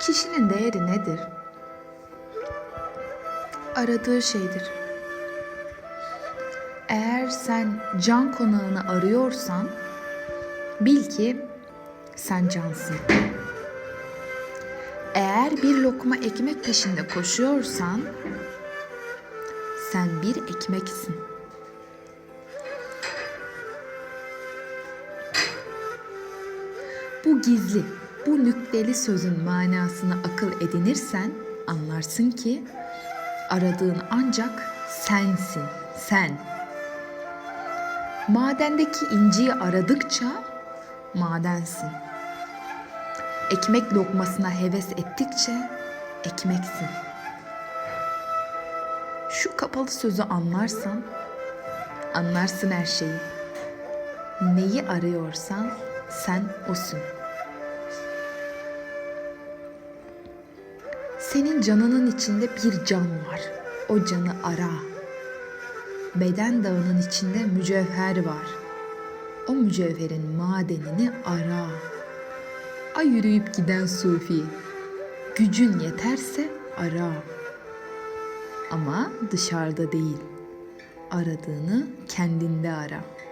Kişinin değeri nedir? Aradığı şeydir. Eğer sen can konağını arıyorsan bil ki sen cansın. Eğer bir lokma ekmek peşinde koşuyorsan sen bir ekmeksin. Bu gizli, bu nükteli sözün manasını akıl edinirsen anlarsın ki aradığın ancak sensin, sen. Madendeki inciyi aradıkça madensin. Ekmek lokmasına heves ettikçe ekmeksin. Şu kapalı sözü anlarsan anlarsın her şeyi. Neyi arıyorsan sen osun. Senin canının içinde bir can var. O canı ara. Beden dağının içinde mücevher var. O mücevherin madenini ara. Ay yürüyüp giden sufi. Gücün yeterse ara. Ama dışarıda değil. Aradığını kendinde ara.''